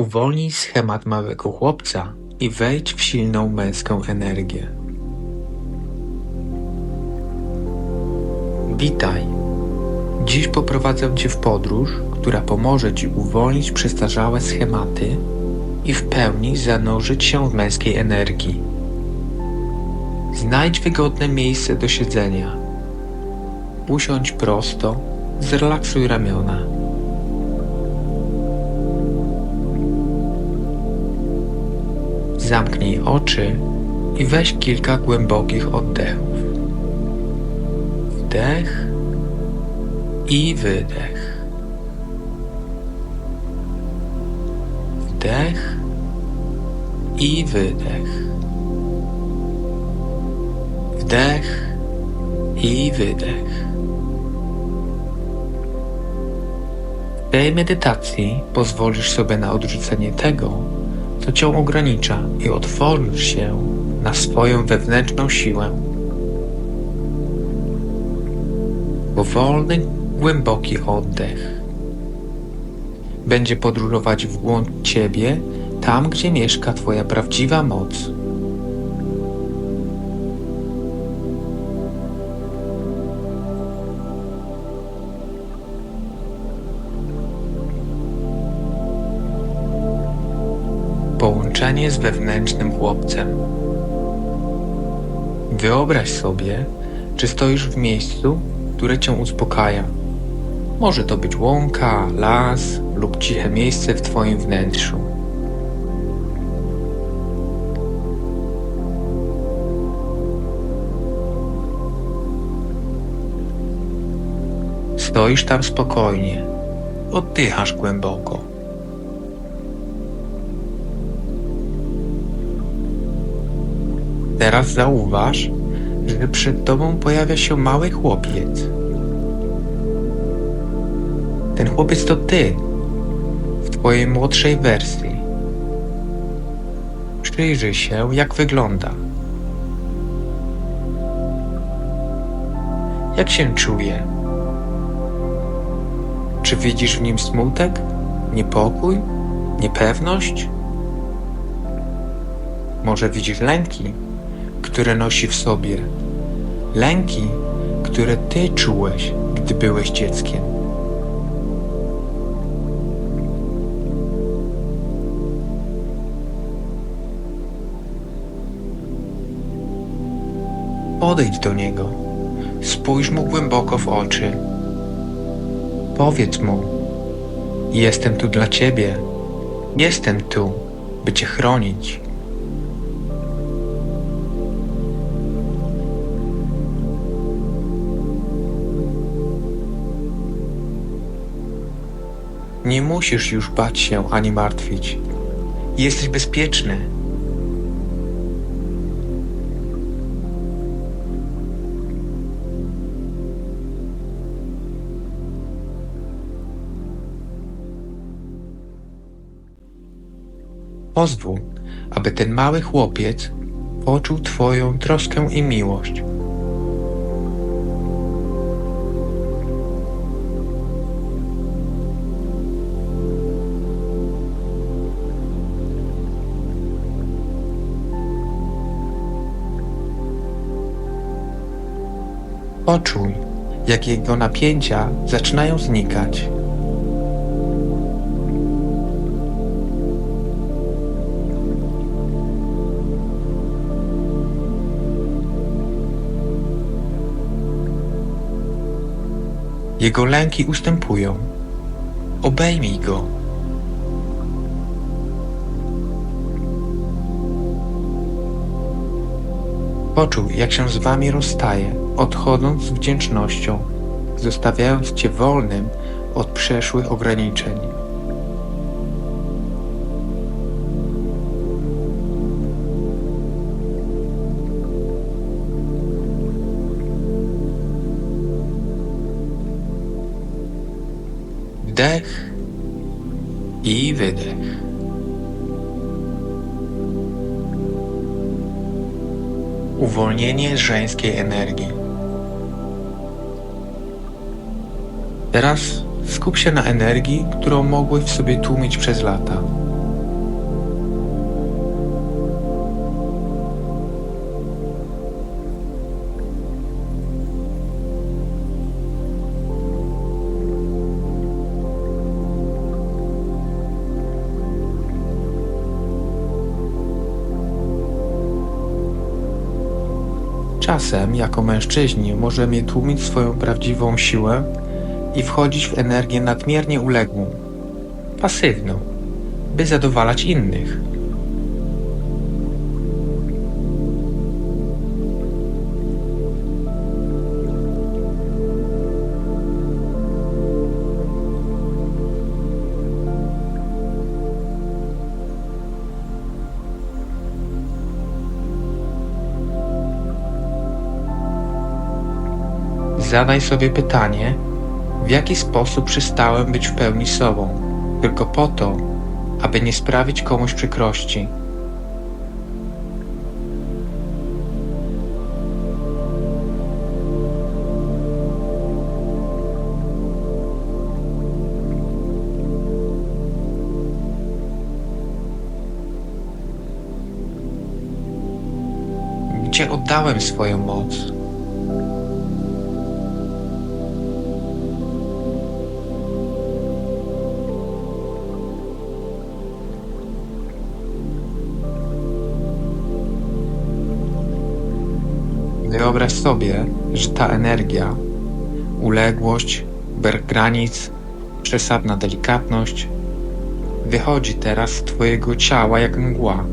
Uwolnij schemat małego chłopca i wejdź w silną męską energię. Witaj. Dziś poprowadzę Cię w podróż, która pomoże Ci uwolnić przestarzałe schematy i w pełni zanurzyć się w męskiej energii. Znajdź wygodne miejsce do siedzenia. Usiądź prosto, zrelaksuj ramiona. Zamknij oczy i weź kilka głębokich oddechów. Wdech i wydech. Wdech i wydech. Wdech i wydech. W tej medytacji pozwolisz sobie na odrzucenie tego, co cię ogranicza i otworzysz się na swoją wewnętrzną siłę. Powolny, głęboki oddech będzie podróżować w głąb Ciebie, tam gdzie mieszka Twoja prawdziwa moc. Połączenie z wewnętrznym chłopcem. Wyobraź sobie, czy stoisz w miejscu, które cię uspokaja. Może to być łąka, las lub ciche miejsce w Twoim wnętrzu. Stoisz tam spokojnie, oddychasz głęboko. Teraz zauważ, że przed tobą pojawia się mały chłopiec. Ten chłopiec to ty, w twojej młodszej wersji. Przyjrzyj się, jak wygląda. Jak się czuje? Czy widzisz w nim smutek, niepokój, niepewność? Może widzisz lęki, które nosi w sobie. Lęki, które ty czułeś, gdy byłeś dzieckiem. Podejdź do niego. Spójrz mu głęboko w oczy. Powiedz mu: Jestem tu dla ciebie. Jestem tu, by cię chronić. Nie musisz już bać się ani martwić. Jesteś bezpieczny. Pozwól, aby ten mały chłopiec poczuł Twoją troskę i miłość. Poczuj, jak jego napięcia zaczynają znikać. Jego lęki ustępują. Obejmij go. Poczuj, jak się z wami rozstaje, odchodząc z wdzięcznością, zostawiając cię wolnym od przeszłych ograniczeń. Wdech i wydech. Uwolnienie żeńskiej energii. Teraz skup się na energii, którą mogłeś w sobie tłumić przez lata. Czasem, jako mężczyźni, możemy tłumić swoją prawdziwą siłę i wchodzić w energię nadmiernie uległą, pasywną, by zadowalać innych. Zadaj sobie pytanie, w jaki sposób przestałem być w pełni sobą, tylko po to, aby nie sprawić komuś przykrości. Gdzie oddałem swoją moc? Wyobraź sobie, że ta energia, uległość, brak granic, przesadna delikatność wychodzi teraz z Twojego ciała jak mgła.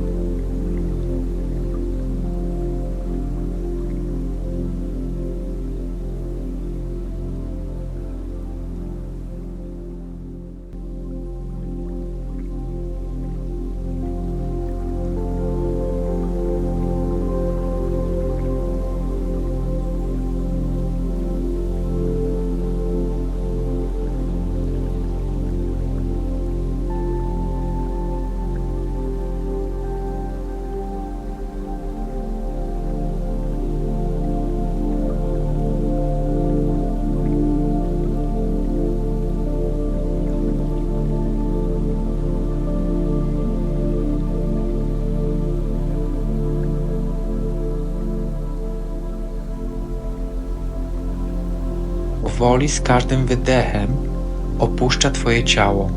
Powoli z każdym wydechem opuszcza Twoje ciało.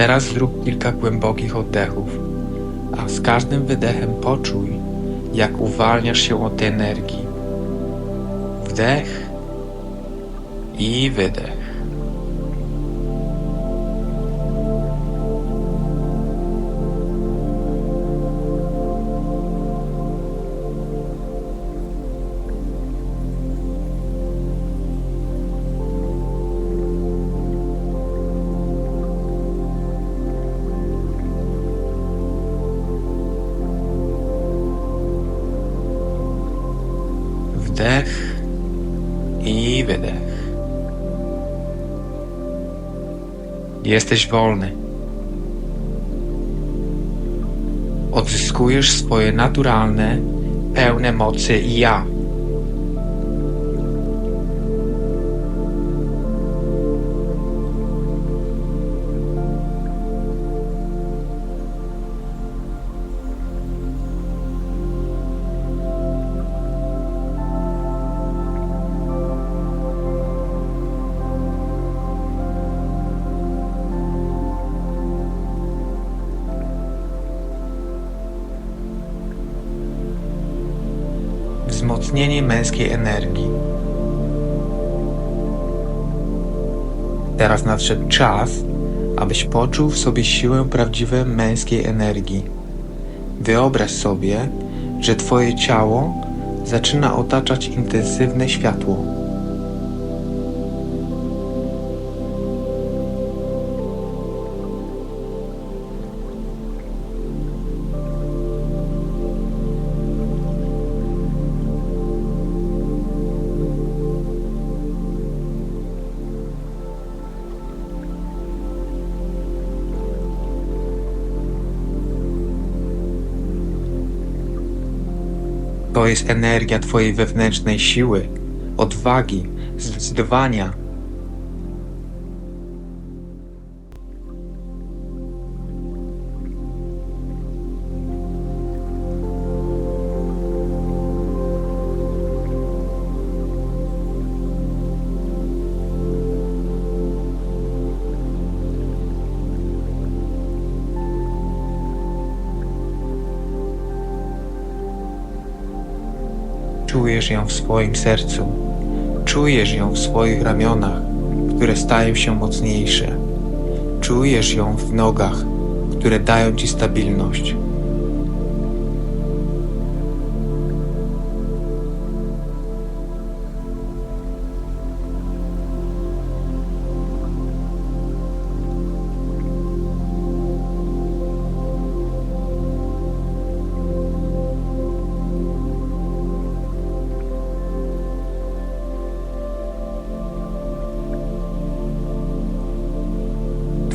Teraz zrób kilka głębokich oddechów, a z każdym wydechem poczuj, jak uwalniasz się od energii. Wdech i wydech. Jesteś wolny. Odzyskujesz swoje naturalne, pełne mocy ja. Wzmocnienie męskiej energii. Teraz nadszedł czas, abyś poczuł w sobie siłę prawdziwej męskiej energii. Wyobraź sobie, że Twoje ciało zaczyna otaczać intensywne światło. Jest energia Twojej wewnętrznej siły, odwagi, zdecydowania, Czujesz ją w swoim sercu. Czujesz ją w swoich ramionach, które stają się mocniejsze. Czujesz ją w nogach, które dają ci stabilność.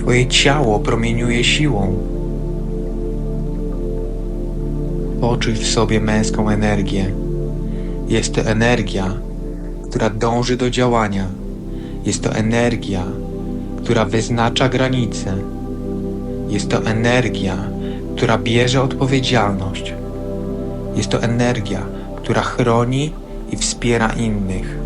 Twoje ciało promieniuje siłą. Poczuj w sobie męską energię. Jest to energia, która dąży do działania. Jest to energia, która wyznacza granice. Jest to energia, która bierze odpowiedzialność. Jest to energia, która chroni i wspiera innych.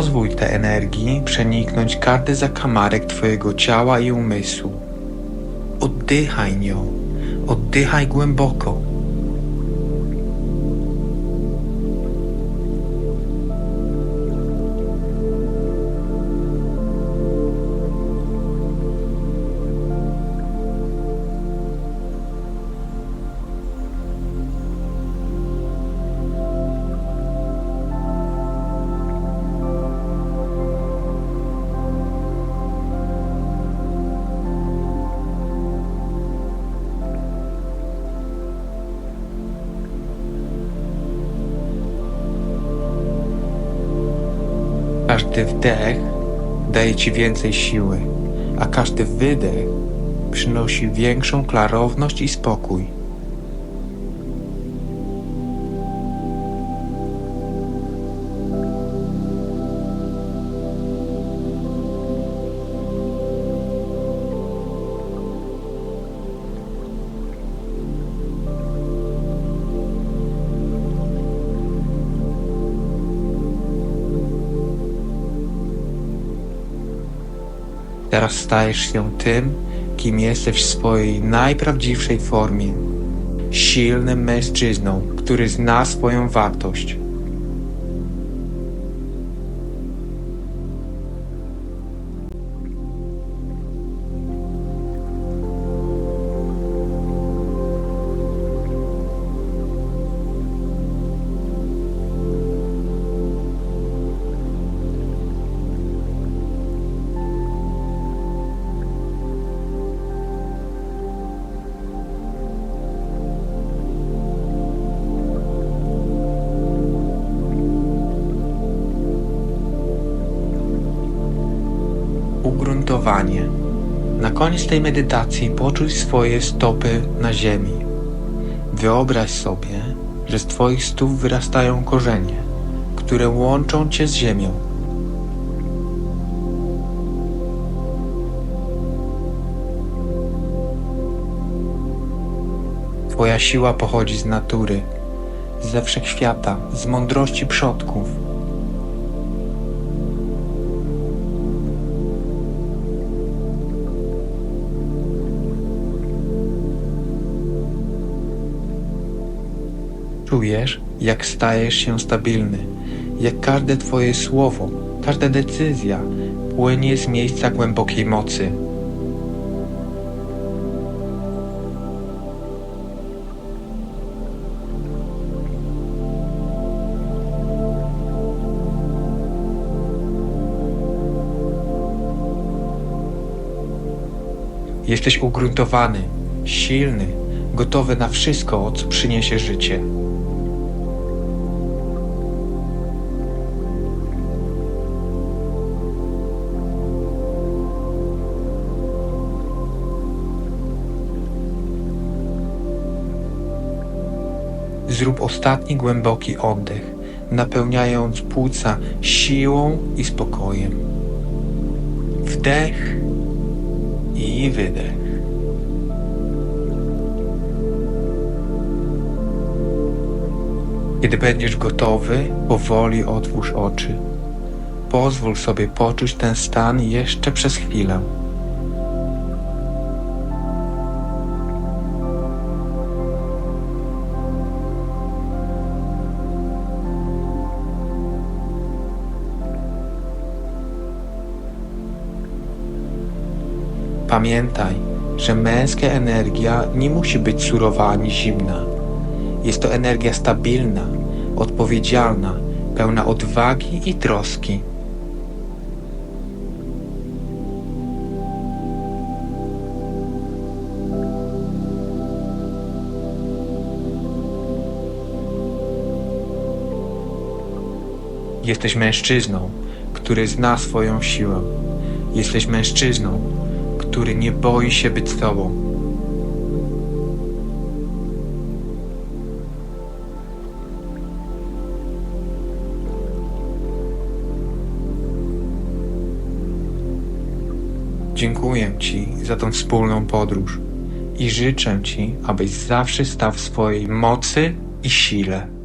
Pozwól tej energii przeniknąć każdy zakamarek Twojego ciała i umysłu. Oddychaj nią, oddychaj głęboko. Każdy wdech daje Ci więcej siły, a każdy wydech przynosi większą klarowność i spokój. Teraz stajesz się tym, kim jesteś w swojej najprawdziwszej formie. Silnym mężczyzną, który zna swoją wartość. Koniec tej medytacji poczuj swoje stopy na ziemi. Wyobraź sobie, że z Twoich stóp wyrastają korzenie, które łączą Cię z ziemią. Twoja siła pochodzi z natury, ze wszechświata, z mądrości przodków. Czujesz, jak stajesz się stabilny, jak każde Twoje słowo, każda decyzja płynie z miejsca głębokiej mocy. Jesteś ugruntowany, silny, gotowy na wszystko, co przyniesie życie. Zrób ostatni głęboki oddech, napełniając płuca siłą i spokojem. Wdech i wydech. Kiedy będziesz gotowy, powoli otwórz oczy. Pozwól sobie poczuć ten stan jeszcze przez chwilę. Pamiętaj, że męska energia nie musi być surowa ani zimna. Jest to energia stabilna, odpowiedzialna, pełna odwagi i troski. Jesteś mężczyzną, który zna swoją siłę. Jesteś mężczyzną, który nie boi się być sobą. Dziękuję Ci za tą wspólną podróż i życzę Ci, abyś zawsze stał w swojej mocy i sile.